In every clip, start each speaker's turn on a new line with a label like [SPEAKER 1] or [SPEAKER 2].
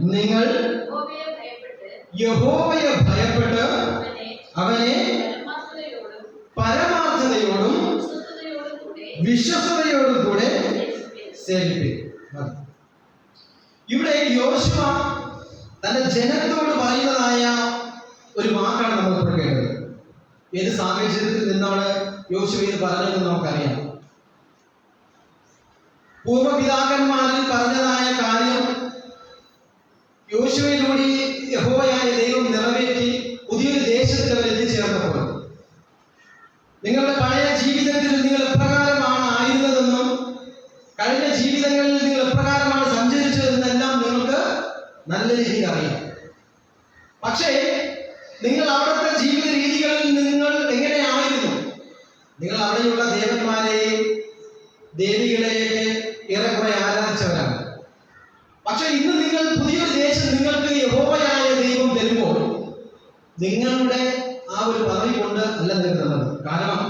[SPEAKER 1] നിങ്ങൾ
[SPEAKER 2] യഹോവയെ ഭയപ്പെട്ട് അവനെ പരമാർത്ഥതയോടും വിശ്വസതയോടും കൂടെ. സേവിപ്പിൻ.
[SPEAKER 1] ഇവിടെ യോശുവ തന്റെ ജനത്തോട് പറയുന്നതായ ഒരു വാക്കാണ് നമ്മൾ ഇപ്പോൾ കേട്ടത്. ഏത് സാഹചര്യത്തിൽ നിന്നാണ് യോശുവ ഇത് പറഞ്ഞതെന്ന് നമുക്കറിയാം. പൂർവപിതാക്കന്മാരിൽ പറഞ്ഞതായ കാര്യം യോശുവയിലൂടെ യഹോവയായ ദൈവം നിറവേറ്റി പുതിയൊരു ദേശത്തിൽ അവർ എത്തിച്ചേർന്നപ്പോൾ നിങ്ങളുടെ പഴയ ജീവിതത്തിൽ നിങ്ങൾ എപ്രകാരമാണ് ആയിരുന്നതെന്നും കഴിഞ്ഞ ജീവിതങ്ങളിൽ നിങ്ങൾ എപ്രകാരമാണ് സഞ്ചരിച്ചതെന്നെല്ലാം നിങ്ങൾക്ക് നല്ല രീതിയിൽ അറിയാം. പക്ഷേ നിങ്ങൾ അവിടുത്തെ ജീവിത രീതികളിൽ നിങ്ങൾ എങ്ങനെയായിരുന്നു? നിങ്ങൾ അവിടെയുള്ള ദേവന്മാരെയും ദേവികളെയൊക്കെ ഏറെക്കുറെ ആരാധിച്ചവരാണ്. പക്ഷെ ഇന്ന് നിങ്ങൾ പുതിയൊരു ദേശം നിങ്ങൾക്ക് യഹോവയായ ദൈവം തരുമ്പോൾ നിങ്ങളുടെ ആ ഒരു പദവി കൊണ്ട് അല്ല നിങ്ങൾ കാരണം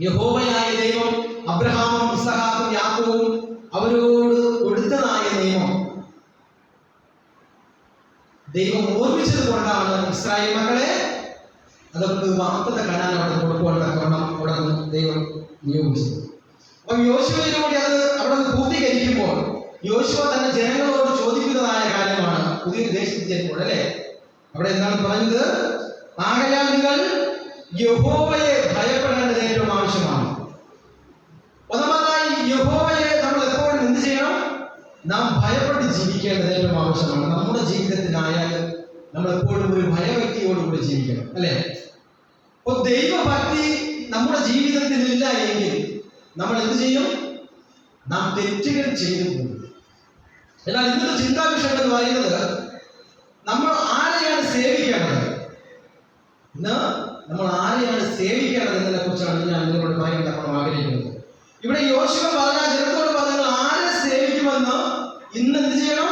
[SPEAKER 1] യഹോവയായ ദൈവം അബ്രഹാമും ഇസഹാക്കും യാക്കോവും അവരോട് കൊടുത്തതായ നിയമം. ദൈവം ഓർമ്മിച്ചത് കൊണ്ടാണ് ഇസ്രായേൽ മക്കളെ അതൊക്കെ വാർത്തത കാണാൻ അവിടെ കൊടുക്കുവാൻ കാരണം അവിടെ ദൈവം നിയോഗിച്ചത്. അപ്പം യോശുവയിലൂടെ അത് അവിടെ പൂർത്തീകരിക്കുമ്പോൾ യോശുവ തന്റെ ജനങ്ങളോട് ചോദിക്കുന്നതായ കാര്യമാണ് പുതിയ ദേശത്ത് ചെല്ലുമ്പോൾ അല്ലെ? അവിടെ എന്താണ് പറഞ്ഞത്? ആകയാൽ നിങ്ങൾ യഹോവയെ ഭയപ്പെടേണ്ടത് ഏറ്റവും ആവശ്യമാണ്. ഒന്നാമതായി യഹോവയെ നമ്മൾ എപ്പോഴും എന്ത് ചെയ്യണം? നാം ഭയപ്പെട്ട് ജീവിക്കേണ്ടത് ഏറ്റവും ആവശ്യമാണ്. നമ്മുടെ ജീവിതത്തിനായാലും നമ്മൾ എപ്പോഴും ഒരു ഭയഭക്തിയോടുകൂടി ജീവിക്കണം അല്ലെ? അപ്പോൾ ദൈവഭക്തി നമ്മുടെ ജീവിതത്തിൽ ഇല്ല എങ്കിൽ നമ്മൾ എന്ത് ചെയ്യും? നാം തെറ്റുകൾ ചെയ്തു എന്നാൽ ഇന്നത്തെ ചിന്താ വിഷയം എന്ന് പറയുന്നത് നമ്മൾ ആരെയാണ് സേവിക്കേണ്ടത്? ഇന്ന് നമ്മൾ ആരെയാണ് സേവിക്കേണ്ടത് എന്നതിനെ കുറിച്ചാണ് ഞാൻ നിങ്ങളോട് പറയാൻ നമ്മൾ ആഗ്രഹിക്കുന്നത്. ഇവിടെ യോശുവ പറഞ്ഞ ജനത്തോട് പറഞ്ഞ ആരെ സേവിക്കുമെന്ന് ഇന്ന് എന്ത് ചെയ്യണം?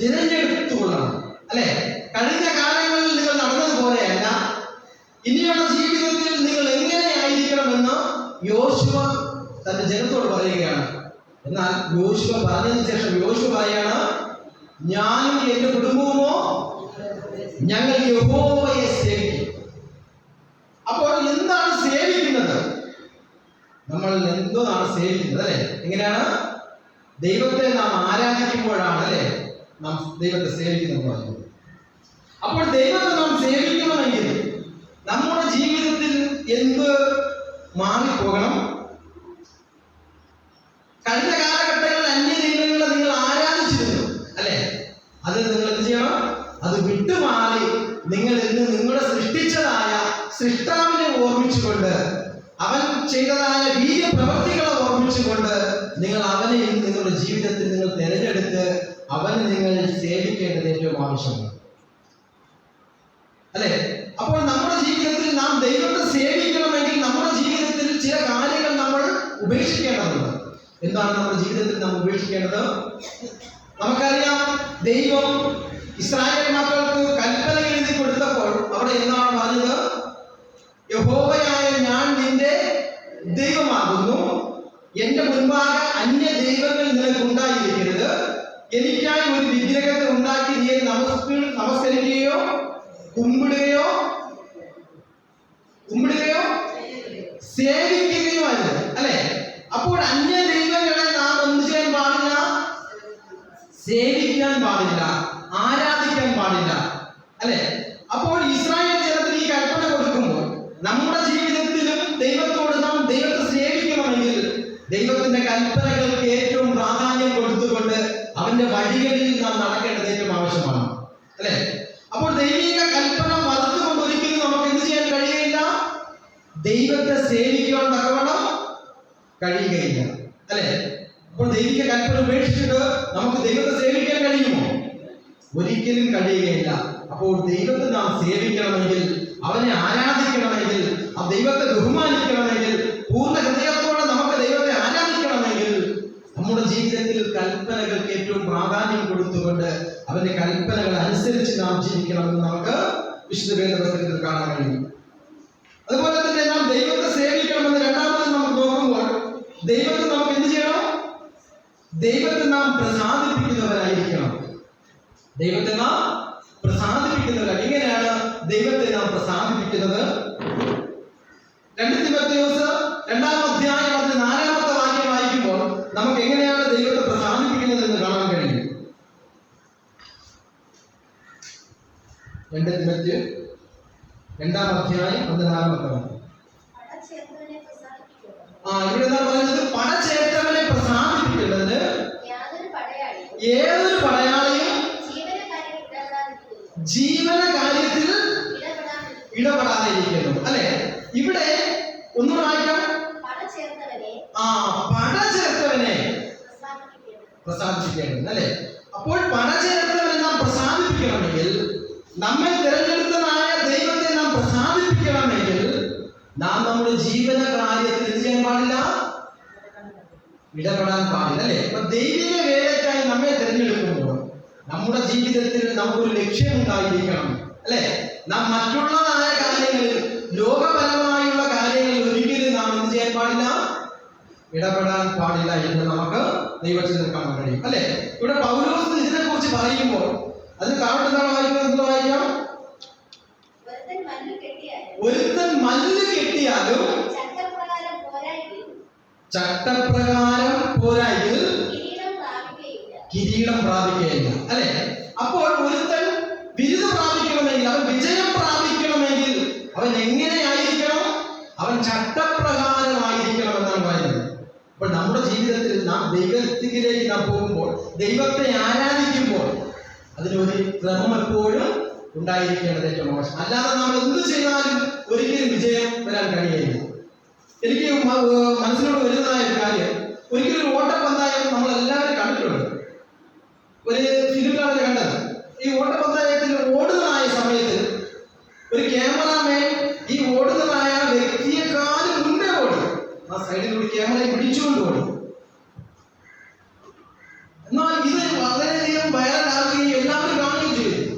[SPEAKER 1] തിരഞ്ഞെടുത്തുകൊള്ളണം അല്ലെ? കഴിഞ്ഞ കാലങ്ങളിൽ നിങ്ങൾ നടന്നതുപോലെയല്ല ഇനിയുള്ള ജീവിതത്തിൽ നിങ്ങൾ എങ്ങനെ ആയിരിക്കണമെന്ന് യോശുവ തന്റെ ജനത്തോട് പറയുകയാണ്. എന്നാൽ യോശുവ പറഞ്ഞതിന് ശേഷം യോശുവ പറയാണ് ഞാനും എന്റെ കുടുംബവുമോ? ഞങ്ങൾ യഹോവയെ സേവിക്കും. അപ്പോൾ എന്താണ് സേവിക്കുന്നത്? നമ്മൾ എന്തോന്നാണ് സേവിക്കുന്നത് അല്ലെ? എങ്ങനെയാണ്? ദൈവത്തെ നാം ആരാധിക്കുമ്പോഴാണ് അല്ലെ? നാം ദൈവത്തെ സേവിക്കുന്നത് പറയുന്നത് അപ്പോൾ ദൈവത്തെ നാം സേവിക്കണമെങ്കിൽ നമ്മുടെ ജീവിതത്തിൽ എന്ത് മാറിപ്പോകണം? കഴിഞ്ഞ കാലഘട്ടങ്ങളിൽ അന്യ ദൈവങ്ങളെ നിങ്ങൾ ആരാധിച്ചിരുന്നു അല്ലെ? അത് നിങ്ങൾ എന്ത് ചെയ്യണം? അത് വിട്ടുമാറി നിങ്ങൾ ഇന്ന് നിങ്ങളെ സൃഷ്ടിച്ചതായ സൃഷ്ടാവിനെ ഓർമ്മിച്ചുകൊണ്ട് അവൻ ചെയ്തതായ വീര്യ പ്രവൃത്തികളെ ഓർമ്മിച്ചുകൊണ്ട് നിങ്ങൾ അവനെ ഇന്ന് നിങ്ങളുടെ ജീവിതത്തിൽ നിങ്ങൾ തിരഞ്ഞെടുത്ത് അവനെ നിങ്ങൾ സേവിക്കേണ്ടത് ഏറ്റവും ആവശ്യമാണ്. അല്ലെ? അപ്പോൾ നമ്മുടെ ജീവിതത്തിൽ നാം ദൈവത്തെ സേവിക്കണമെങ്കിൽ നമ്മുടെ ജീവിതത്തിൽ ചില കാര്യങ്ങൾ നമ്മൾ ഉപേക്ഷിക്കേണ്ടതുണ്ട്. എന്താണ് നമ്മുടെ ജീവിതത്തിൽ നാം ഉപേക്ഷിക്കേണ്ടത്? നമുക്കറിയാം ദൈവം ഇസ്രായേൽ മക്കൾക്ക് കൽപ്പന എഴുതി കൊടുത്തപ്പോൾ അവിടെ എന്താണ് പറഞ്ഞത്? യഹോവയായ ഞാൻ നിന്റെ ദൈവമാകുന്നു. എന്റെ മുൻപാകെ അന്യ ദൈവങ്ങൾ നിനക്ക് ഉണ്ടായിരിക്കരുത് എനിക്കായി ഒരു വിഗ്രഹത്തെ ഉണ്ടാക്കി നീ നമസ്ക നമസ്കരിക്കുകയോ കുമ്പിടുകയോ കുമ്പിടുകയോ സേവിക്കുകയോ അല്ല? അല്ലെ? അപ്പോൾ അന്യ സേവിക്കാൻ പാടില്ല ആരാധിക്കാൻ പാടില്ല അല്ലെ? അപ്പോൾ ഇസ്രായേൽ ജനത്തിന് ഈ കൽപ്പന കൊടുക്കുമ്പോൾ നമ്മുടെ ജീവിതത്തിലും ദൈവത്തോട് നാം ദൈവത്തെ സേവിക്കണമെങ്കിൽ ദൈവത്തിന്റെ കൽപ്പനകൾക്ക് ഏറ്റവും പ്രാധാന്യം കൊടുത്തുകൊണ്ട് അവന്റെ വഴികളിൽ നാം നടക്കേണ്ടത് ഏറ്റവും ആവശ്യമാണ് അല്ലെ? അപ്പോൾ ദൈവിക കൽപ്പന മറുത്തുകൊണ്ട് ഒരിക്കലും നമുക്ക് എന്ത് ചെയ്യാൻ കഴിയുകയില്ല ദൈവത്തെ സേവിക്കുവാൻ തക്കവണ്ണം കഴിയുകയില്ല അല്ലെ? അപ്പോൾ ദൈവിക കൽപ്പന ഉപേക്ഷിച്ചിട്ട് നമുക്ക് ദൈവത്തെ കഴിയുമോ ഒരിക്കലും കഴിയുകയില്ല. അപ്പോൾ ദൈവത്തെ നാം സേവിക്കണമെങ്കിൽ അവനെ ആരാധിക്കണമെങ്കിൽ ആ ദൈവത്തെ ബഹുമാനിക്കണമെങ്കിൽ പൂർണ ഹൃദയത്തോടെ നമുക്ക് ദൈവത്തെ ആരാധിക്കണമെങ്കിൽ നമ്മുടെ ജീവിതത്തിൽ കൽപ്പനകൾക്ക് ഏറ്റവും പ്രാധാന്യം കൊടുത്തുകൊണ്ട് അവന്റെ കൽപ്പനകൾ അനുസരിച്ച് നാം ജീവിക്കണമെന്ന് നമുക്ക് വിശുദ്ധ കാണാൻ കഴിയും. അതുപോലെ തന്നെ നാം ദൈവത്തെ സേവിക്കണമെന്ന് രണ്ടാമത് നമുക്ക് നോക്കുമ്പോൾ ദൈവത്തെ നമുക്ക് എന്ത് ചെയ്യണം? ദൈവത്തെ നാം പ്രസാദിപ്പിക്കുന്നവരായിരിക്കണം. ദൈവത്തെ നാം പ്രസാദിപ്പിക്കുന്നത് എങ്ങനെയാണ് ദൈവത്തെ നാം പ്രസാദിപ്പിക്കുന്നത്. രണ്ട് തിമോഥെയോസ് രണ്ടാം അധ്യായം അതിന് നാലാമത്തെ വാക്യം വായിക്കുമ്പോൾ നമുക്ക് എങ്ങനെയാണ് ദൈവത്തെ പ്രസാദിപ്പിക്കുന്നത് എന്ന് കാണാൻ കഴിയും? രണ്ട് തിമോഥെയോ രണ്ടാം അധ്യായം അതിന് നാലാമത്തെ വാക്യം. ആ ഇവിടെ എന്താ പറയുന്നത്? പടച്ചേർത്തവനെ പ്രസാദിപ്പിക്കുന്നതിന്
[SPEAKER 2] യാതൊരു പടയാളിയും
[SPEAKER 1] ഏതൊരു
[SPEAKER 2] ഇടപെടാതിരിക്കുന്നു
[SPEAKER 1] ജീവന കാര്യത്തിൽ ഇടപെടാതെ ഇരിക്കുന്നു അല്ലെ? ഇവിടെ ഒന്ന് വായിക്കാം. ആ പണ ചേർത്തവനെ
[SPEAKER 2] പ്രസാദിപ്പിക്കണം
[SPEAKER 1] പ്രസാദിപ്പിക്കേണ്ടത് അല്ലെ? അപ്പോൾ പണ ചേർത്തവനെ നാം പ്രസാദിപ്പിക്കണമെങ്കിൽ നമ്മെ തിരഞ്ഞെടുത്തതായ ദൈവത്തെ നാം പ്രസാദിപ്പിക്കണമെങ്കിൽ നാം നമ്മുടെ ജീവന കാര്യത്തിൽ എന്ത് ചെയ്യാൻ പാടില്ല? ഇടപെടാൻ പാടില്ല അല്ലെ? അപ്പൊ ദൈവിക നമ്മുടെ ജീവിതത്തിൽ നമുക്കൊരു ലക്ഷ്യമുണ്ടായിരിക്കണം അല്ലെ? നാം മറ്റുള്ളതായ കാര്യങ്ങളിൽ ലോകപരമായുള്ള കാര്യങ്ങളിൽ ഒരിക്കലും നാം എന്ത് ചെയ്യാൻ പാടില്ല? ഇടപെടാൻ പാടില്ല എന്ന് നമുക്ക് ദൈവത്തിൽ കാണാൻ കഴിയും അല്ലെ? ഇവിടെ പൗലോസ് ഇതിനെ കുറിച്ച് പറയുമ്പോൾ അത് കാണുന്ന എന്താണ് വായിക്കുന്നത്? എന്ത് വായിക്കാം?
[SPEAKER 2] ഒരുത്തൻ മല്ല് കെട്ടിയാലും ചട്ടപ്രകാരം
[SPEAKER 1] പോരായിൽ
[SPEAKER 2] കിരീടം പ്രാപിക്കുകയില്ല.
[SPEAKER 1] അല്ലെ? അപ്പോൾ ഒരുത്തൻ ബിരുദം പ്രാപിക്കണമെങ്കിൽ അവൻ വിജയം പ്രാപിക്കണമെങ്കിൽ അവൻ എങ്ങനെയായിരിക്കണം? അവൻ ചട്ടപ്രകാരമായിരിക്കണം എന്നാണ് പറയുന്നത്. അപ്പോൾ നമ്മുടെ ജീവിതത്തിൽ നാം ദൈവത്തിലേക്ക് നാം പോകുമ്പോൾ ദൈവത്തെ ആരാധിക്കുമ്പോൾ അതിനൊരു ക്രമം എപ്പോഴും ഉണ്ടായിരിക്കേണ്ടത് ഏറ്റവും മോശം അല്ലാതെ നമ്മൾ എന്ത് ചെയ്താലും ഒരിക്കലും വിജയം വരാൻ കഴിയില്ല എനിക്ക് മനസ്സിലോട് വരുന്നതായ ഒരു കാര്യം ഒരിക്കലും ഓട്ടപ്പന്തായം നമ്മൾ എല്ലാവരും കണ്ടിട്ടുണ്ട്. ഒരു ഫിലിമിലാണ് കണ്ടത്. ഈ ഓട്ടപ്പന്തയത്തിൽ ഓടുന്നതായ സമയത്ത് ഒരു ക്യാമറാമാൻ ഈ ഓടുന്നതായ വ്യക്തിയെക്കാളും മുന്നേ ഓടി. ആ സൈഡിലൂടെ ക്യാമറയെ പിടിച്ചുകൊണ്ട് ഓടി. എന്നാൽ ഇത് വളരെയധികം വൈറലാകുകയും എല്ലാവരും കാണുകയും ചെയ്തു.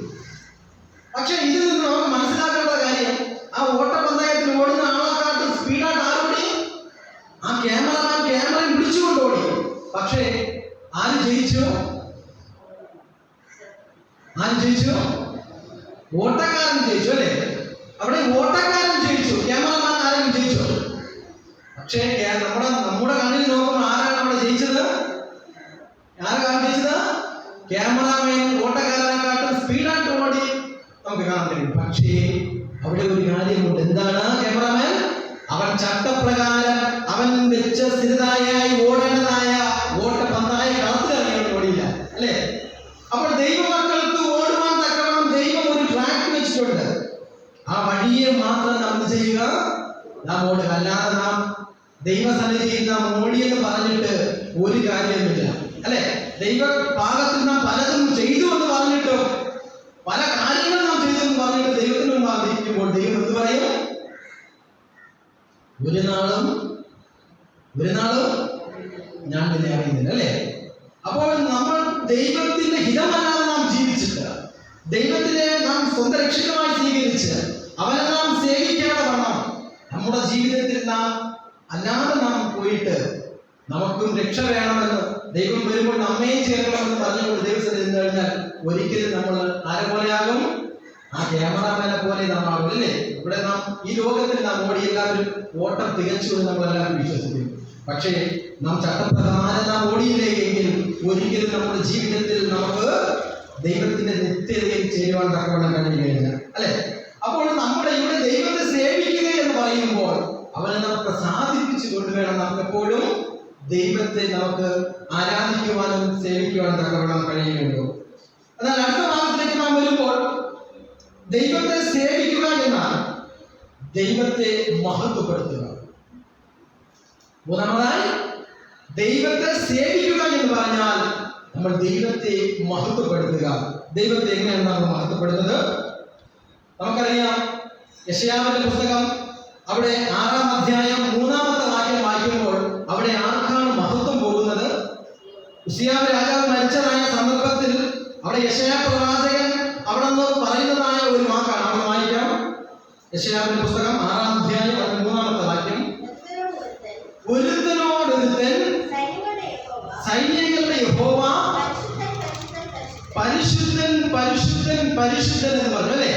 [SPEAKER 1] പക്ഷെ ഇതിൽ നിന്ന് നമുക്ക് മനസ്സിലാക്കേണ്ട കാര്യം ആ ഓട്ടപ്പന്തയത്തിൽ ഓടുന്ന ആളെക്കാട്ടും സ്പീഡായിട്ട് ആരോടി ആ ക്യാമറമാൻ ക്യാമറയെ പിടിച്ചുകൊണ്ട് ഓടി. പക്ഷേ ആര് ജയിച്ചു? ആര് ജയിച്ചു? ഓട്ടക്കാരൻ ജയിച്ചു അല്ലേ? അവിടെ ഓട്ടക്കാരൻ ജയിച്ചു. ക്യാമറമാൻ ആരെങ്കിലും ജയിച്ചു? പക്ഷേ നമ്മുടെ നമ്മുടെ കണ്ണിൽ നോക്കുമ്പോൾ ആരാണ് അവിടെ ജയിച്ചത്? ആരാണ് ജയിച്ചത്? ക്യാമറാമാൻ ഓട്ടക്കാരനെക്കാട്ടും സ്പീഡായിട്ട് ഓടി നമുക്ക് കാണാൻ കഴിയും. പക്ഷേ അവിടെ ഒരു കാര്യമുണ്ട്. എന്താണ് ക്യാമറാമാൻ? അവൻ ചട്ടപ്രകാരം അവൻ വെച്ച സ്ഥിരതായി ഓടേണ്ടതായ ഓട്ടപ്പന്തായ കളത്തിലിറങ്ങിയോണ്ട് ഓടിയില്ല അല്ലേ? അപ്പോൾ ദൈവമക്കൾക്ക് ട്രാക്ക് ആ വഴിയെ മാത്രം നമ്മൾ ചെയ്യുക? നാം ഓടുക അല്ലാതെ നാം ദൈവസന്നിധിയിൽ നാം ഓടിയെന്ന് പറഞ്ഞിട്ട് ഒരു കാര്യമില്ല അല്ലെ? ദൈവ പാകത്തിൽ നാം പലതും ചെയ്തു എന്ന് പറഞ്ഞിട്ടും പല കാര്യങ്ങൾ നാം ചെയ്തു എന്ന് പറഞ്ഞിട്ട് ദൈവത്തിന് മുമ്പ് ആഗ്രഹിക്കുമ്പോൾ ദൈവം എന്ത് പറയും? ഒരു നാളും ഒരു നാളും ഞാൻ നിന്നെ അറിയുന്നില്ല അല്ലേ? അപ്പോൾ നമ്മൾ ദൈവത്തിന്റെ ഹിതമല്ലാതെ ദൈവത്തിനെ നാം സ്വന്തം രക്ഷകമായി സ്വീകരിച്ച് അവനെ നാം സേവിക്കാതെ വേണം നമ്മുടെ ജീവിതത്തിൽ നാം അല്ലാതെ നാം പോയിട്ട് നമുക്കും രക്ഷ വേണമെന്ന് ദൈവം വരുമ്പോൾ നമ്മയും ചേർക്കണമെന്ന് പറഞ്ഞുകൊണ്ട് ദൈവത്തിൽ നിന്ന് കഴിഞ്ഞാൽ ഒരിക്കലും നമ്മൾ ആരെ പോലെയാകും ആ ക്യാമറാമാനെ പോലെ നാം ആകും അല്ലേ? ഇവിടെ നാം ഈ ലോകത്തിൽ നാം ഓടി എല്ലാവരും ഓട്ടം തികച്ചു എന്ന് നമ്മൾ എല്ലാവരും വിശ്വസിക്കും പക്ഷേ നാം ചട്ടപ്രകാരം നാം ഓടിയില്ലേ എങ്കിലും ഒരിക്കലും നമ്മുടെ ജീവിതത്തിൽ നമുക്ക് ദൈവത്തിന്റെ നിത്യതയിൽ ചേരുവാൻ തക്കവണ്ണം കഴിയുകയില്ല അല്ലെ? അപ്പോൾ നമ്മുടെ ഇവിടെ ദൈവത്തെ സേവിക്കുക എന്ന് പറയുമ്പോൾ അവനെ നമുക്ക് സാധിപ്പിച്ചു കൊണ്ടുവേണം നമുക്ക് എപ്പോഴും ദൈവത്തെ നമുക്ക് ആരാധിക്കുവാനും സേവിക്കുവാനും തക്കവണ്ണം കഴിയുകയുള്ളൂ എന്നാൽ അടുത്ത ഭാഗത്തേക്ക് നാം വരുമ്പോൾ ദൈവത്തെ സേവിക്കുക എന്നാൽ ദൈവത്തെ മഹത്വപ്പെടുത്തുക. മൂന്നാമതായി ദൈവത്തെ സേവിക്കുക എന്ന് പറഞ്ഞാൽ നമ്മൾ ദൈവത്തെ മഹത്വപ്പെടുത്തുക. ദൈവത്തെ എങ്ങനെയാണ് നമ്മൾ മഹത്വപ്പെടുത്തുന്നത്? നമുക്കറിയാം യശയാവിന്റെ പുസ്തകം അവിടെ ആറാം അധ്യായം മൂന്നാമത്തെ വാക്യം വായിക്കുമ്പോൾ അവിടെ ആർക്കാണ് മഹത്വം പോകുന്നത്? ഉസിയാവ് രാജാവ് മരിച്ചതായ സന്ദർഭത്തിൽ അവിടെ യശയാ പ്രവാചകൻ അവിടെ നിന്ന് പറയുന്നതായ ഒരു വാക്കാണ്. അവിടെ വായിക്കാം. യശയാവിന്റെ പുസ്തകം ആറാം അധ്യായം അതിന്റെ മൂന്നാമത്തെ വാക്യം. ഒരുത്തനോടൊരുത്തൻ
[SPEAKER 2] സൈന്യങ്ങളുടെ യഹോവ പരിശുദ്ധൻ പരിശുദ്ധൻ പരിശുദ്ധൻ
[SPEAKER 1] എന്ന് പറഞ്ഞു അല്ലേ?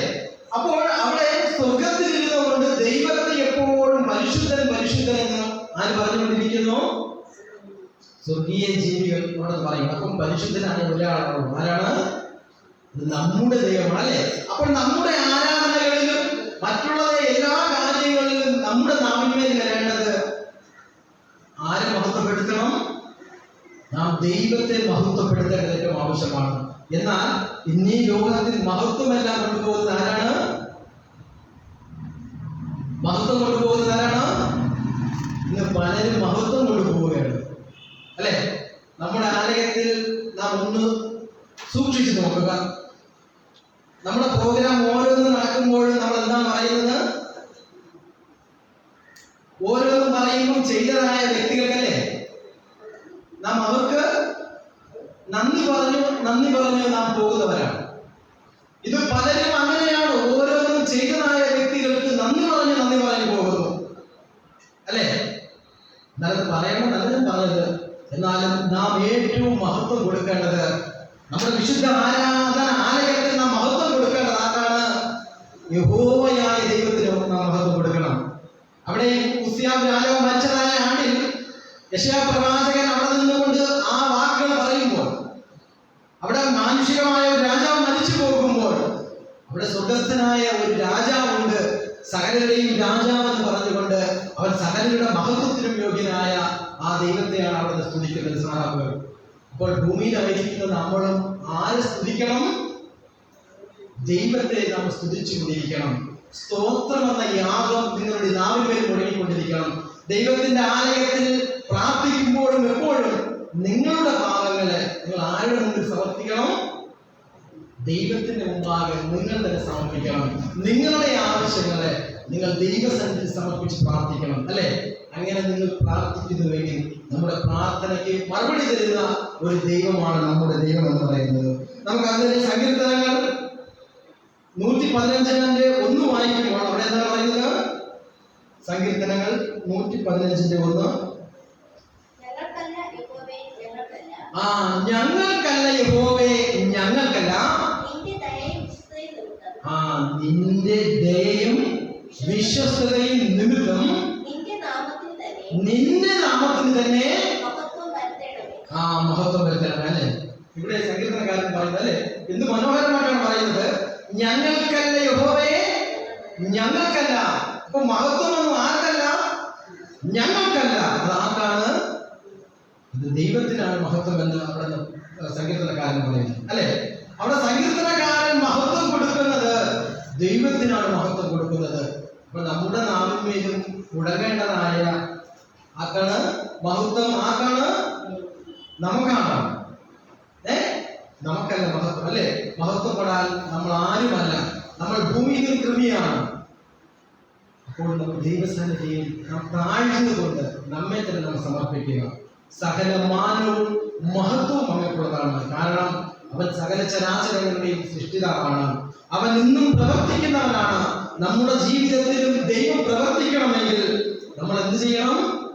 [SPEAKER 1] അപ്പോൾ അവിടെ സ്വർഗത്തിൽ ഇരുന്നുകൊണ്ട് ദൈവത്തെ എപ്പോഴും പരിശുദ്ധൻ പരിശുദ്ധൻ എന്ന് ആര് പറഞ്ഞുകൊണ്ടിരിക്കുന്നു? സ്വർഗീയ ജീവികൾ അവിടെ പറയും. അപ്പം പരിശുദ്ധനാണ് ഒരാളാണ്. ആരാണ്? നമ്മുടെ ദൈവമാണ് അല്ലേ? അപ്പോൾ നമ്മുടെ ആരാധനകളിലും മറ്റുള്ള എല്ലാ കാര്യങ്ങളിലും നമ്മുടെ നാമിന്മേൽ വരേണ്ടത് ആരെ മഹത്വപ്പെടുത്തണം? നാം ദൈവത്തെ മഹത്വപ്പെടുത്തേണ്ടത് ഏറ്റവും ആവശ്യമാണ്. എന്നാൽ ഇന്നീ ലോകത്തിൽ മഹത്വമെല്ലാം കൊണ്ടുപോകുന്ന ആരാണ്? മഹത്വം കൊണ്ടുപോകുന്നത് ആരാണ്? ഇന്ന് പലരും മഹത്വം കൊണ്ടുപോവുകയാണ്. അല്ലെ? നമ്മുടെ ആലയത്തിൽ നാം ഒന്ന് സൂക്ഷിച്ചു നോക്കുക. നമ്മുടെ പ്രോഗ്രാം ഓരോന്ന് നടക്കുമ്പോഴും നമ്മൾ എന്താണ് പറയുന്നത്? ഓരോന്നും പറയുമ്പോൾ ചെയ്തതായ വ്യക്തികൾക്കല്ലേ? നാം അവർക്ക് നന്ദി പറഞ്ഞു നന്ദി പറഞ്ഞു നാം പോകുന്നവരാണ്. ഇത് പലരും അങ്ങനെയാണ് ഓരോന്നും ചെയ്തതായ വ്യക്തികൾക്ക് നന്ദി പറഞ്ഞു നന്ദി പറഞ്ഞു പോകുന്നു. അല്ലേ? നല്ലത് പറയണം നല്ലതും പറഞ്ഞത്. എന്നാലും നാം ഏറ്റവും മഹത്വം കൊടുക്കേണ്ടത് നമ്മുടെ വിശുദ്ധ ആരാധന ആലയത്തിൽ നാം മഹത്വം കൊടുക്കേണ്ടത് ആരാണ്? യഹോവയായ ദൈവത്തിന് നാം മഹത്വം കൊടുക്കണം. അവിടെ ഉസ്യാം രാജാവ് മരിച്ചതായ ആണ്ടിൽ യശയാ പ്രവാചകൻ അവിടെ നിന്നുകൊണ്ട് ആ വാക്കുകൾ പറയുമ്പോൾ അവിടെ മാനുഷികമായ ഒരു രാജാവ് മരിച്ചു പോകുമ്പോൾ അവിടെ സ്വർഗസ്ഥനായ ഒരു രാജാവുണ്ട്. സകലരുടെയും രാജാവ് എന്ന് പറഞ്ഞുകൊണ്ട് അവൻ സകലരുടെ മഹത്വത്തിനും യോഗ്യനായ ആ ദൈവത്തെയാണ് അവിടെ സ്തുതിക്കുന്നത്. സാറാവുകൾ അപ്പോൾ ഭൂമിയിൽ ആയിരിക്കുന്ന നമ്മളും ആരെ സ്തുതിക്കണം? ദൈവത്തെ നാം സ്തുതിച്ചുകൊണ്ടിരിക്കണം. സ്തോത്രം എന്ന യാഗം നിങ്ങളുടെ നാവിൽ നാവിന്മേൽ മുടങ്ങിക്കൊണ്ടിരിക്കണം ദൈവത്തിന്റെ ആലയത്തിൽ പ്രാർത്ഥിക്കുമ്പോഴും എപ്പോഴും നിങ്ങളുടെ പാപങ്ങളെ നിങ്ങൾ ആരുടെ മുമ്പിൽ സമർപ്പിക്കണം? ദൈവത്തിന്റെ മുമ്പാകെ നിങ്ങൾ തന്നെ സമർപ്പിക്കണം. നിങ്ങളുടെ ആവശ്യങ്ങളെ നിങ്ങൾ ദൈവസന്നിധി സമർപ്പിച്ച് പ്രാർത്ഥിക്കണം അല്ലെ? അങ്ങനെ നിങ്ങൾ പ്രാർത്ഥിക്കുന്നുവെങ്കിൽ നമ്മുടെ പ്രാർത്ഥനയ്ക്ക് മറുപടി തരുന്ന ഒരു ദൈവമാണ് നമ്മുടെ ദൈവം എന്ന് പറയുന്നത്. നമുക്ക് അതിന്റെ സങ്കീർത്തനങ്ങൾ നൂറ്റി പതിനഞ്ചിന്റെ ഒന്ന് വായിക്കുമ്പോൾ അവിടെ എന്താണ് പറയുന്നത്? സങ്കീർത്തനങ്ങൾ നൂറ്റി പതിനഞ്ചിന്റെ ഒന്ന് ആ ഞങ്ങൾക്കല്ല യഹോവേ ഞങ്ങൾക്കല്ല. ആ നിന്റെ ദയയും വിശ്വസ്തതയും നിമിത്തം
[SPEAKER 2] നിന്റെ
[SPEAKER 1] നാമത്തിന് തന്നെ
[SPEAKER 2] മഹത്വം
[SPEAKER 1] ആ മഹത്വം വരുത്തണം അല്ലെ? ഇവിടെ സങ്കീർത്തനക്കാരൻ പറയുന്നത് അല്ലെ? എന്ത് മനോഹരമായിട്ടാണ് പറയുന്നത്? ഞങ്ങൾക്കല്ല യഹോവേ ഞങ്ങൾക്കല്ല. അപ്പൊ മഹത്വമൊന്നും ആർക്കല്ല? ഞങ്ങൾക്കല്ല. അത് ആർക്കാണ്? ദൈവത്തിനാണ് മഹത്വം എന്ന് അവിടെ സങ്കീർത്തനക്കാരൻ പറയുന്നത് അല്ലെ? അവിടെ സങ്കീർത്തനക്കാരൻ മഹത്വം കൊടുക്കുന്നത് ദൈവത്തിനാണ് മഹത്വം കൊടുക്കുന്നത്. അപ്പൊ നമ്മുടെ നാവിന്മേലും മുടങ്ങേണ്ടതായ ആക്കാണ് മഹത്വം ആക്കാണ് നമുക്കാണ്. ഏ? നമുക്കല്ല മഹത്വം അല്ലെ? മഹത്വപ്പെടാൻ നമ്മൾ ആരുമല്ല. നമ്മൾ ഭൂമിയിൽ കൃമിയാണ്. അപ്പോൾ നമ്മൾ ദൈവസന്നിധിയിൽ നാം താഴ്ന്നുകൊണ്ട് നമ്മെ തന്നെ നമ്മൾ സമർപ്പിക്കുക. സകല മാനവും മഹത്വവും അങ്ങക്കുള്ളതാണ്. കാരണം അവൻ സകല ചരാചരങ്ങളുടെയും സൃഷ്ടിതാവാണ്. അവൻ ഇന്നും പ്രവർത്തിക്കുന്നവനാണ്. നമ്മുടെ ജീവിതത്തിലും ദൈവം പ്രവർത്തിക്കണമെങ്കിൽ നമ്മൾ എന്ത് ചെയ്യണം?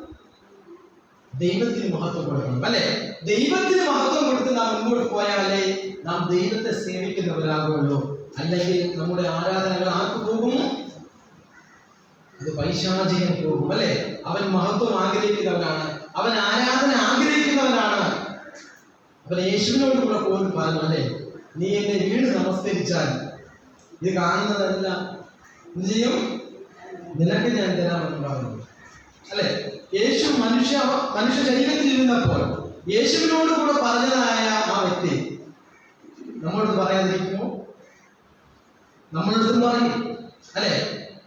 [SPEAKER 1] ദൈവത്തിന് മഹത്വം കൊടുക്കണം അല്ലെ? ദൈവത്തിന് മഹത്വം കൊടുത്ത് നാം മുമ്പോട്ട് പോയാലേ നാം ദൈവത്തെ സേവിക്കുന്നവരാകുള്ളൂ. അല്ലെങ്കിൽ നമ്മുടെ ആരാധനകൾ ആർക്ക് പോകും? അത് പൈശാചികൻ പോകും അല്ലെ? അവൻ മഹത്വം ആഗ്രഹിക്കുന്നവനാണ്. അവൻ ആരാധന ആഗ്രഹിക്കുന്നവനാണ്. അവൻ യേശുവിനോട് കൂടെ പോലും പറഞ്ഞു അല്ലെ നീ എന്നെ വീട് നമസ്കരിച്ചാൽ ഇത് കാണുന്നതല്ല. ചെയ്യും? നിനക്ക് ഞാൻ തരാമെന്ന് പറഞ്ഞു. അല്ലെ യേശു മനുഷ്യ മനുഷ്യ ശരീരത്തിൽ ഇരുന്നപ്പോൾ യേശുവിനോട് കൂടെ പറഞ്ഞതായ ആ വ്യക്തി നമ്മളോട് പറയാതിരിക്കുമോ? നമ്മളടുത്തും പറയും അല്ലെ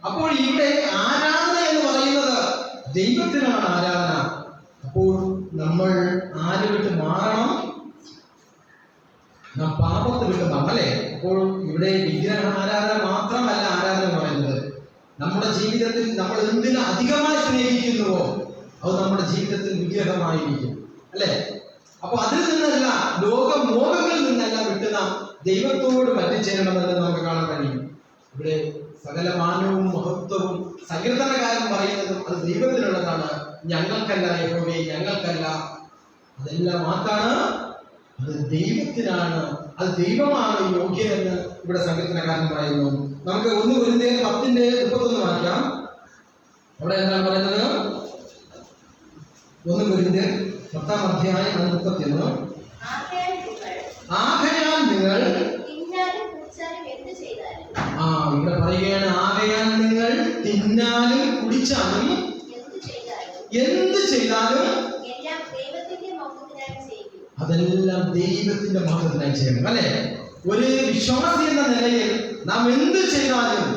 [SPEAKER 1] അപ്പോൾ ഇവിടെ ആരാധന എന്ന് പറയുന്നത് ദൈവത്തിനാണ് ആരാധന. അപ്പോൾ നമ്മൾ ആര് വിട്ട് മാറണം. നാം പാപത്തെ വിട്ട് മാറണം അപ്പോൾ ഇവിടെ വിഗ്രഹ ആരാധന മാത്രമല്ല ആരാധന പറയുന്നത്. നമ്മുടെ ജീവിതത്തിൽ നമ്മൾ എന്തിനു അധികമായി സ്നേഹിക്കുന്നുവോ അത് നമ്മുടെ ജീവിതത്തിൽ വിഗ്രഹമായിരിക്കും. അല്ലേ? അപ്പൊ അതിൽ നിന്നല്ല ലോക മോഹങ്ങളിൽ നിന്നല്ല വിട്ട് നാം ദൈവത്തോട് പറ്റിച്ചേരണമെന്ന് നമുക്ക് കാണാൻ കഴിയും. ഇവിടെ സകല മാനവും മഹത്വവും സങ്കീർത്തനകാരൻ പറയുന്നതും അത് ദൈവത്തിനുള്ളതാണ്. ഞങ്ങൾക്കല്ല യഹോവേ ഞങ്ങൾക്കല്ല. അതെല്ലാം ആർക്കാണ്? അത് ദൈവത്തിനാണ്. അത് ദൈവമാണ് യോഗ്യനെന്ന് ഇവിടെ സങ്കീർത്തനക്കാരൻ പറയുന്നു. നമുക്ക് ഒന്ന് ഒരു പത്തിന്റെ മുപ്പത്തൊന്ന് വായിക്കാം. അവിടെ എന്താണ് പറയുന്നത്? ഒന്ന് കുരുന്തേ പത്താം അധ്യായം അത്
[SPEAKER 2] ആകയാൽ നിങ്ങൾ
[SPEAKER 1] ആകയാൽ നിങ്ങൾ ആ ഇവിടെ പറയുകയാണ് ആകയാൽ നിങ്ങൾ തിന്നാലും കുടിച്ചാലും
[SPEAKER 2] എന്ത് ചെയ്താലും
[SPEAKER 1] അതെല്ലാം ദൈവത്തിന്റെ മഹത്വത്തിനായി ചെയ്യണം അല്ലെ? ഒരു വിശ്വാസി എന്ന നിലയിൽ നാം എന്ത് ചെയ്താലും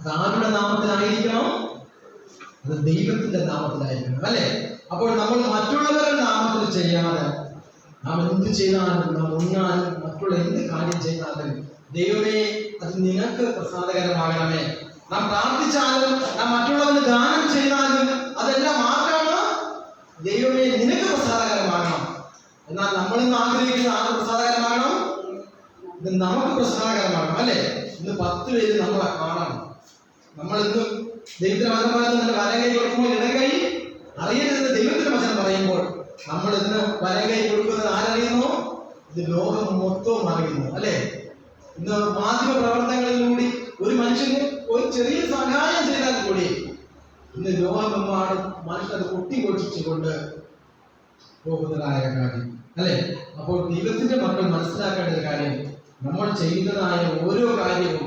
[SPEAKER 1] അത് ആരുടെ നാമത്തിലായിരിക്കണം? അത് ദൈവത്തിന്റെ നാമത്തിലായിരിക്കണം അല്ലെ? അപ്പോൾ നമ്മൾ മറ്റുള്ളവരുടെ നാമത്തിൽ ചെയ്യാതെ നാം എന്ത് ചെയ്താലും നാം ഒന്നാലും മറ്റുള്ള എന്ത് കാര്യം ചെയ്താലും ദൈവമേ അത് നിനക്ക് പ്രസാദകരമാകണമേ. നാം പ്രാർത്ഥിച്ചാലും നാം മറ്റുള്ളവന് ദാനം ചെയ്താലും അതെല്ലാം ആർക്കാണ് ദൈവമേ നിനക്ക് പ്രസാദകരമാകണം. എന്നാൽ നമ്മൾ ഇന്ന് ആഗ്രഹിക്കുന്ന ആർക്ക് പ്രസാദകരമാകണം? ഇത് നമുക്ക് പ്രസാദകരമാകണം അല്ലെ? ഇന്ന് പത്ത് പേര് നമ്മളെ കാണണം. നമ്മൾ ഇന്ന് ദൈവത്തിന്റെ വചനം പറയുന്നത് വലകൈ കൊടുക്കുമ്പോൾ ഇടകൈ അറിയരുത് ദൈവത്തിന്റെ വചനം പറയുമ്പോൾ നമ്മൾ ഇന്ന് വലകൈ കൊടുക്കുന്നത് ആരറിയുന്നു? ഇത് ലോകം മൊത്തവും അറിയുന്നു അല്ലെ? ഇന്ന് മാധ്യമ പ്രവർത്തനങ്ങളിലൂടെ ഒരു മനുഷ്യന് ഒരു ചെറിയ സഹായം ചെയ്താൽ കൂടി ഇന്ന് ലോകമെമ്പാടും മനുഷ്യർ കൊട്ടിഘോഷിച്ചുകൊണ്ട് പോകുന്നതായ കാര്യം അല്ലെ? അപ്പോൾ ദൈവത്തിന്റെ മക്കൾ മനസ്സിലാക്കേണ്ട ഒരു കാര്യം നമ്മൾ ചെയ്യുന്നതായ ഓരോ കാര്യവും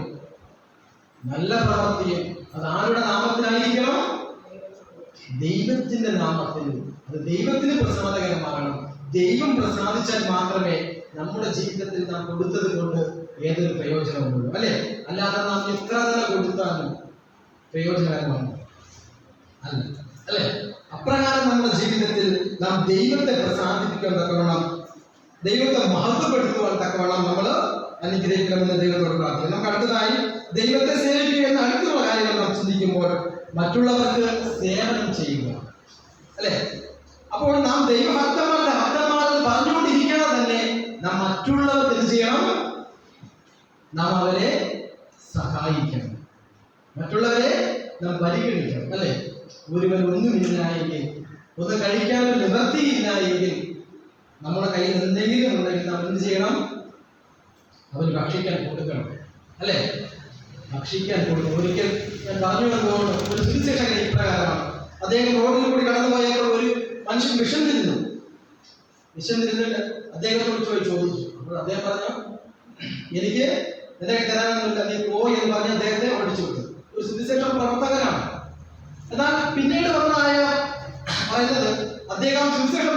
[SPEAKER 1] നല്ല പ്രവൃത്തിയും അത് ആരുടെ നാമത്തിലായിരിക്കണം? ദൈവത്തിന്റെ നാമത്തിൽ. അത് ദൈവത്തിന് പ്രസാദകരമാകണം. ദൈവം പ്രസാദിച്ചാൽ മാത്രമേ നമ്മുടെ ജീവിതത്തിൽ നാം കൊടുത്തത് കൊണ്ട് ഏതൊരു പ്രയോജനമുള്ളൂ അല്ലെ? അല്ലാതെ നാം എത്ര തന്നെ കൊടുത്താലും പ്രയോജനകരമാണ് അല്ല? അല്ലെ അപ്രകാരം നമ്മുടെ ജീവിതത്തിൽ നാം ദൈവത്തെ പ്രസാദിപ്പിക്കാൻ തക്കവണ്ണം ദൈവത്തെ മഹത്വപ്പെടുത്തുവാൻ തക്കവണ്ണം നമ്മൾ അനുഗ്രഹിക്കണമെന്ന് ദൈവത്തോട് പ്രാർത്ഥിക്കും നമുക്ക് അടുത്തതായി ദൈവത്തെ സേവിക്കുക എന്ന അടുത്തുള്ള കാര്യങ്ങൾ നാം ചിന്തിക്കുമ്പോൾ മറ്റുള്ളവർക്ക് സേവനം ചെയ്യുക. അല്ലെ? അപ്പോൾ നാം ദൈവഭക്തന്മാരുടെ ഭക്തന്മാരിൽ പറഞ്ഞുകൊണ്ടിരിക്കാതെ തന്നെ നാം മറ്റുള്ളവർക്ക് എന്ത് ചെയ്യണം? നാം അവരെ സഹായിക്കണം. മറ്റുള്ളവരെ നാം പരിഗണിക്കണം. അല്ലെ? ഒരുവൻ ഒന്നുമില്ല എങ്കിൽ ഒന്ന് കഴിക്കാൻ ഒരു നിവൃത്തിയില്ല നമ്മുടെ കയ്യിൽ എന്തെങ്കിലും ഉണ്ടെങ്കിൽ നാം എന്ത് ചെയ്യണം? അവന് ഭക്ഷിക്കാൻ കൊടുക്കണം. അല്ലെ? ഭക്ഷിക്കാൻ കൊടുക്കണം. ഒരിക്കൽ ഞാൻ പറഞ്ഞു വന്നുകൊണ്ട് ഒരു സുവിശേഷകൻ ഇപ്രകാരമാണ്. അദ്ദേഹം റോഡിൽ കൂടി കടന്നു പോയപ്പോൾ ഒരു മനുഷ്യൻ വിഷം തിരുന്നിട്ട് അദ്ദേഹത്തോട് ചോദിച്ചു ചോദിച്ചു. അപ്പോൾ അദ്ദേഹം പറഞ്ഞു എനിക്ക് നിനക്ക് തരാനൊന്നുമില്ല നീ പോയി എന്ന് പറഞ്ഞ് അദ്ദേഹത്തെ ഓടിച്ചു വിട്ടു. ഒരു സുവിശേഷ പ്രവർത്തകനാണ്. എന്നാൽ പിന്നീട് വന്നതായ പറയുന്നത് അദ്ദേഹം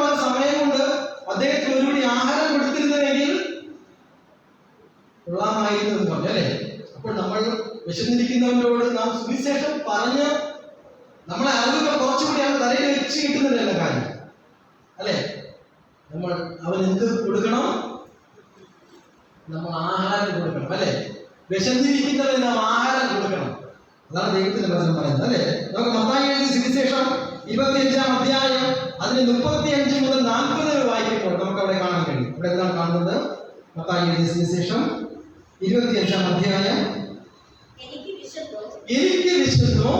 [SPEAKER 1] പറഞ്ഞ സമയം കൊണ്ട് അദ്ദേഹത്തിന് ഒരുപടി ആഹാരം കൊടുത്തിരുന്നുവെങ്കിൽ കൊള്ളാമായിരുന്നു എന്ന് പറഞ്ഞു അല്ലേ? അപ്പോൾ നമ്മൾ വിശന്നിരിക്കുന്നവരോട് നാം സുവിശേഷം പറഞ്ഞ് നമ്മളെ അറിവുകൾ കുറച്ചുകൂടി അവൻ തലയിൽ വെച്ച് കിട്ടുന്നില്ല കാര്യം അല്ലേ? നമ്മൾ അവൻ എന്ത് കൊടുക്കണം? നമ്മൾ ആഹാരം കൊടുക്കണം അല്ലേ? വിശന്നിരിക്കുന്നവന് നാം ആഹാരം കൊടുക്കണം. അതാണ് ദൈവത്തിന്റെ വചനം പറയുന്നത് അല്ലെ? നമുക്ക് മത്തായി എഴുതി സുവിശേഷം ഇരുപത്തിയഞ്ചാം അധ്യായം അതിന് മുപ്പത്തി അഞ്ച് മുതൽ നാൽപ്പത് വരെ വായിക്കുമ്പോൾ നമുക്ക് അവിടെ കാണാൻ കഴിയും. ഇവിടെ എന്താണ് കാണുന്നത്? മത്തായി എഴുതി സുവിശേഷം ഇരുപത്തിയഞ്ചാം അധ്യായം.
[SPEAKER 2] എനിക്ക് വിശന്നു.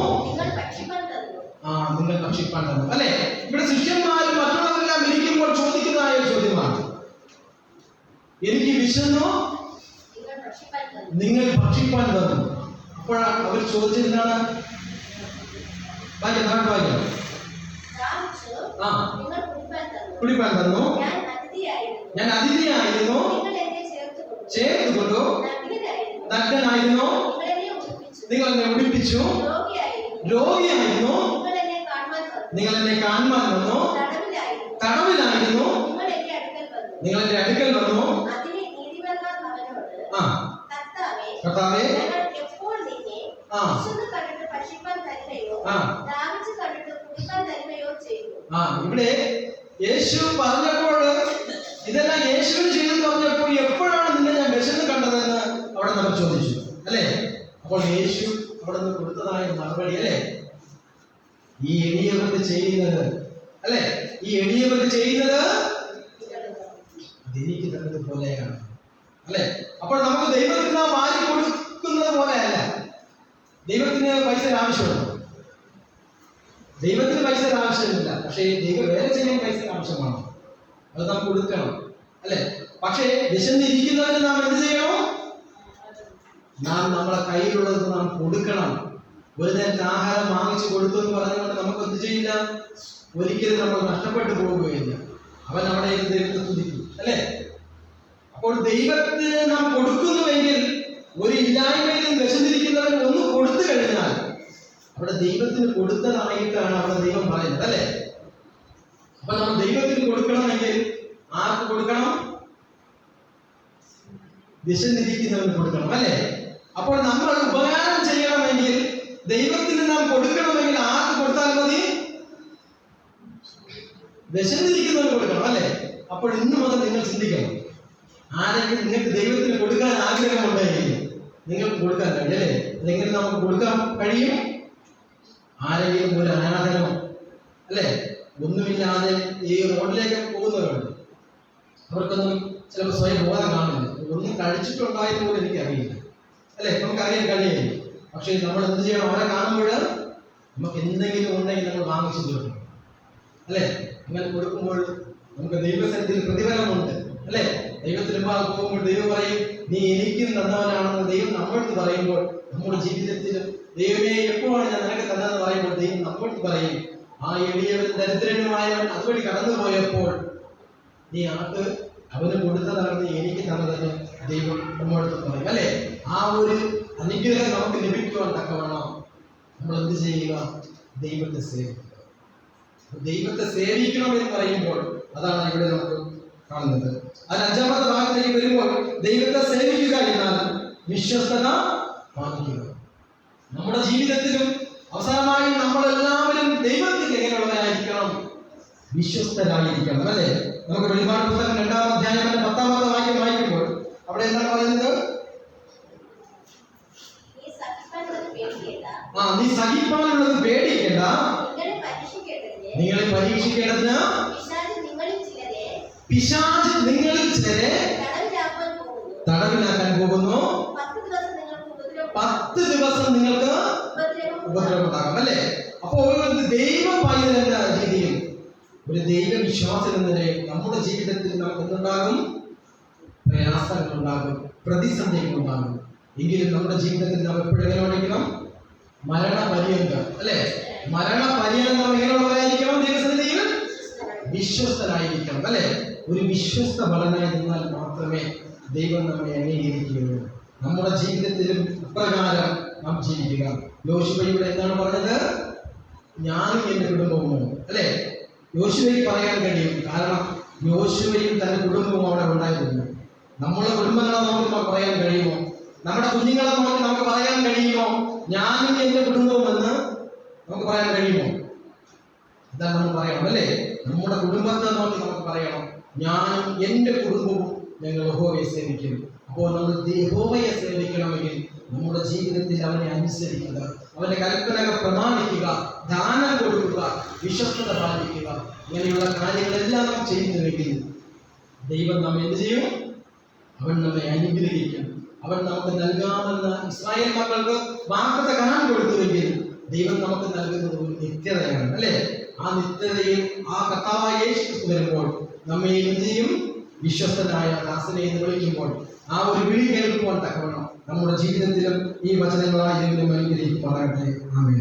[SPEAKER 1] ആ നിങ്ങൾ ഭക്ഷിപ്പാൻ തന്നു അല്ലെ? ഇവിടെ ശിഷ്യന്മാരും മറ്റുള്ളവരെല്ലാം ഇരിക്കുമ്പോൾ ചോദിക്കുന്നതായ ചോദ്യമാണ്. എനിക്ക് വിശന്നു.
[SPEAKER 2] നിങ്ങൾ
[SPEAKER 1] ഭക്ഷിപ്പാൻ തന്നു അപ്പോഴാണ് അവർ ചോദിച്ചത് എന്താണ്? വായിക്കാം താങ്കൾ വായിക്കാം ആ.
[SPEAKER 2] കുടിപ്പാൻ തന്നു. ഞാൻ അതിഥിയായിരുന്നു. ചേർത്ത് കൊണ്ടു
[SPEAKER 1] നഗ്നായിരുന്നു
[SPEAKER 2] നിങ്ങൾ എന്നെ ഉടിപ്പിച്ചു രോഗിയായിരുന്നു. നിങ്ങൾ എന്നെ കാണുവാൻ വന്നു. തടവിലായിരുന്നു. നിങ്ങൾ എന്റെ അടുക്കൽ വന്നു.
[SPEAKER 1] ആ.
[SPEAKER 2] കർത്താവേ
[SPEAKER 1] ഇവിടെ യേശു പറഞ്ഞപ്പോൾ ഇതെല്ലാം യേശു ചെയ്തു പറഞ്ഞപ്പോൾ എപ്പോഴാണ് നിന്നെ ഞാൻ വിശന്ന് കണ്ടതെന്ന് അവിടെ നമ്മൾ ചോദിച്ചു അല്ലേ? അപ്പോൾ യേശു അവിടെ നിന്ന് കൊടുത്തതായ മറുപടി അല്ലേ? ഈ എളിയവർക്ക് ചെയ്യുന്നത് അല്ലെ? ഈ എളിയവർക്ക് ചെയ്യുന്നത് അതെനിക്ക് തന്നത് പോലെയാണ് അല്ലെ? അപ്പോൾ നമുക്ക് ദൈവത്തിന് നാം വാരി കൊടുക്കുന്നത് പോലെയല്ല. ദൈവത്തിന് പൈസ ആവശ്യമുണ്ടോ? ദൈവത്തിന് പൈസ ആവശ്യമില്ല. പക്ഷേ ദൈവം വേറെ ചെയ്യാൻ പൈസ ആവശ്യമാണ്. അത് നാം കൊടുക്കണം. അല്ലെ? പക്ഷേ വിശന്നിരിക്കുന്നവന് നാം എന്ത് ചെയ്യണം? നാം നമ്മളെ കയ്യിലുള്ളത് നാം കൊടുക്കണം. ഒരു നേരത്തെ ആഹാരം വാങ്ങിച്ചു കൊടുത്തു എന്ന് പറഞ്ഞുകൊണ്ട് നമുക്ക് എന്ത് ചെയ്യില്ല? ഒരിക്കലും നമ്മൾ നഷ്ടപ്പെട്ടു പോവുകയില്ല. അവൻ നമ്മുടെ ദൈവത്തെ തുതിക്കും. അല്ലേ? അപ്പോൾ ദൈവത്തിന് നാം കൊടുക്കുന്നുവെങ്കിൽ ഒരു ഇല്ലായ്മയിലും വിശന്നിരിക്കുന്നവൻ ഒന്ന് കൊടുത്തു കഴിഞ്ഞാൽ അവിടെ ദൈവത്തിന് കൊടുത്തതായിട്ടാണ് അവിടെ ദൈവം പറയുന്നത് അല്ലേ? അപ്പൊ നമ്മൾ ദൈവത്തിന് കൊടുക്കണമെങ്കിൽ ആർക്ക് കൊടുക്കണം? വിശന്നിരിക്കുന്നവന് കൊടുക്കണം അല്ലേ? അപ്പോൾ നമ്മൾ ഉപകാരം ചെയ്യണമെങ്കിൽ ദൈവത്തിന് നാം കൊടുക്കണമെങ്കിൽ ആർക്ക് കൊടുത്താൽ മതി? വിശന്നിരിക്കുന്നവന് കൊടുക്കണം അല്ലേ? അപ്പോൾ ഇന്ന് മുതൽ നിങ്ങൾ ചിന്തിക്കണം. ആരെങ്കിലും നിങ്ങൾക്ക് ദൈവത്തിന് കൊടുക്കാൻ ആഗ്രഹമുണ്ടെങ്കിൽ നിങ്ങൾക്ക് കൊടുക്കാൻ കഴിയും അല്ലേ? അതെങ്ങനെ നമുക്ക് കൊടുക്കാൻ കഴിയും. ആരെങ്കിലും ഒരു അനാഥനോ അല്ലേ? ഒന്നുമില്ലാതെ ഈ റോഡിലേക്ക് പോകുന്നവരുണ്ട്. അവർക്കൊന്നും ചിലപ്പോൾ സ്വയം ബോധം കാണില്ല ഒന്നും കഴിച്ചിട്ടുണ്ടായത് പോലും എനിക്കറിയില്ല. അല്ലേ? നമുക്കറിയാൻ കഴിയില്ല. പക്ഷേ നമ്മൾ എന്ത് ചെയ്യണം? അവരെ കാണുമ്പോൾ നമുക്ക് എന്തെങ്കിലും ഉണ്ടെങ്കിൽ നമ്മൾ വാങ്ങിച്ചു കൊടുക്കണം. അല്ലേ? അങ്ങനെ കൊടുക്കുമ്പോൾ നമുക്ക് ദൈവസനത്തിൽ പ്രതിഫലമുണ്ട്. അല്ലേ? ദൈവത്തിന് പോകുമ്പോൾ ദൈവം പറയും നീ എനിക്കും തന്നവനാണെന്ന് ദൈവം നമ്മളടുത്ത് പറയുമ്പോൾ നമ്മുടെ ജീവിതത്തിൽ ദൈവമേ എപ്പോഴാണ് ഞാൻ നിനക്ക് തന്നതെന്ന് പറയുമ്പോൾ ദൈവം നമ്മളടുത്ത് പറയും. ആ എളിയവൻ ദരിദ്രനുമായവൻ അതുവഴി കടന്നുപോയപ്പോൾ നീ ആക്ക് അവന് കൊടുത്തതാണ് നീ എനിക്ക് തന്നതെന്ന് ദൈവം നമ്മളടുത്ത് പറയും. അല്ലേ? ആ ഒരു അനുഗ്രഹം നമുക്ക് ലഭിക്കുവാൻ തക്കവണ്ണം നമ്മൾ എന്ത് ചെയ്യുക? ദൈവത്തെ സേവിക്കുക. ദൈവത്തെ സേവിക്കണം എന്ന് പറയുമ്പോൾ അതാണ് ഇവിടെ നമുക്ക് കാണുന്നത്. അതിന് അഞ്ചാമത്തെ ഭാഗത്തേക്ക് വരുമ്പോൾ ദൈവത്തെ സേവിക്കുക എന്നാൽ വിശ്വസ്തത പാലിക്കുക നമ്മുടെ ജീവിതത്തിലും അവസാനമായി നമ്മളെല്ലാവരും ദൈവത്തിൽ എങ്ങനെയുള്ളവരായിരിക്കണം വിശ്വസ്തരായിരിക്കണം അല്ലേ? നമുക്ക് വെളിപാട് പുസ്തകം രണ്ടാം അധ്യായം പത്താമത്തെ വാക്യം വായിക്കുമ്പോൾ അവിടെ എന്താണ് പറയുന്നത്? ആ നീ സഹിപ്പാനുള്ളത് പേടിക്കേണ്ട.
[SPEAKER 2] നിങ്ങളെ പരീക്ഷിക്കേണ്ടതിന് പിശാച് നിങ്ങളിൽ ചിലരെ പോകുന്നു.
[SPEAKER 1] തടവിലാക്കാൻ പോകുന്നു.
[SPEAKER 2] പത്ത് ദിവസം നിങ്ങൾക്ക് ഉപദ്രവം
[SPEAKER 1] അല്ലെ അല്ലേ? അപ്പോൾ ഒരു ദൈവ പൈതൽ എന്ന രീതിയിൽ ഒരു ദൈവവിശ്വാസം എന്ന നിലയിൽ നമ്മുടെ ജീവിതത്തിൽ നമുക്ക് എന്തുണ്ടാകും? പ്രയാസങ്ങൾ ഉണ്ടാകും പ്രതിസന്ധികൾ ഉണ്ടാകും. എങ്കിലും നമ്മുടെ ജീവിതത്തിൽ നമ്മൾ എപ്പോഴും എങ്ങനെ ഓടിക്കണം മരണപര്യന്തം അല്ലേ? മരണപര്യന്തം നാം എങ്ങനെയുള്ളവരായിരിക്കണം ദൈവസന്നിധിയിൽ വിശ്വസ്തനായിരിക്കണം അല്ലെ? ഒരു വിശ്വസ്ത ഭടനായി നിന്നാൽ മാത്രമേ ദൈവം നമ്മെ അംഗീകരിക്കുകയുള്ളൂ. നമ്മുടെ ജീവിതത്തിലും അപ്രകാരം നാം ജീവിക്കുക. യോശുവയുടെ എന്താണ് പറഞ്ഞത്? ഞാനും എന്റെ കുടുംബവും അല്ലേ? യോശുവയ്ക്ക് പറയാൻ കഴിയും. കാരണം യോശുവയും തന്റെ കുടുംബവും അവിടെ ഉണ്ടായിരുന്നു. നമ്മുടെ കുടുംബങ്ങളെ നമുക്ക് പറയാൻ കഴിയുമോ? നമ്മുടെ കുഞ്ഞുങ്ങളെ നമുക്ക് നമുക്ക് പറയാൻ കഴിയുമോ? ഞാനും എന്റെ കുടുംബവും എന്ന് നമുക്ക് പറയാൻ കഴിയുമോ? ഇതാണ് നമ്മൾ പറയണം അല്ലേ? നമ്മുടെ കുടുംബത്തെ നോക്കി നമുക്ക് പറയണം. ഞാനും എന്റെ കുടുംബവും ഞങ്ങൾ യഹോവയെ സേവിക്കും അപ്പോൾ നമ്മൾ യഹോവയെ സേവിക്കണമെങ്കിൽ നമ്മുടെ ജീവിതത്തിൽ അവനെ അനുസരിക്കുക അവന്റെ കൽപ്പനകൾ പ്രമാണിക്കുക ദാനം കൊടുക്കുക വിശ്വസ്തത പാലിക്കുക. ഇങ്ങനെയുള്ള കാര്യങ്ങളെല്ലാം നാം ചെയ്യുന്നുവെങ്കിൽ ദൈവം നാം എന്ത് ചെയ്യും? അവൻ നമ്മെ അനുഗ്രഹിക്കും. അവൻ നമുക്ക് നൽകാമെന്ന ഇസ്രായേൽ മക്കൾക്ക് വാർത്ത കാണാൻ കൊടുത്തുവെങ്കിൽ ദൈവം നമുക്ക് നൽകുന്നത് ഒരു നിത്യതയാണ് അല്ലേ? ആ നിത്യതയിൽ ആ കർത്താവായ യേശു വരുമ്പോൾ നമ്മെ എന്ത് ചെയ്യും വിശ്വസ്തനായ ദാസനെ എന്ന് വിളിക്കുമ്പോൾ ആ ഒരു വിളി കേൾക്കുവാൻ തക്കവണ്ണം നമ്മുടെ ജീവിതത്തിലും ഈ വചനങ്ങളായി എങ്കിലും അനുഗ്രഹിക്കുമാറാകട്ടെ ആമേൻ.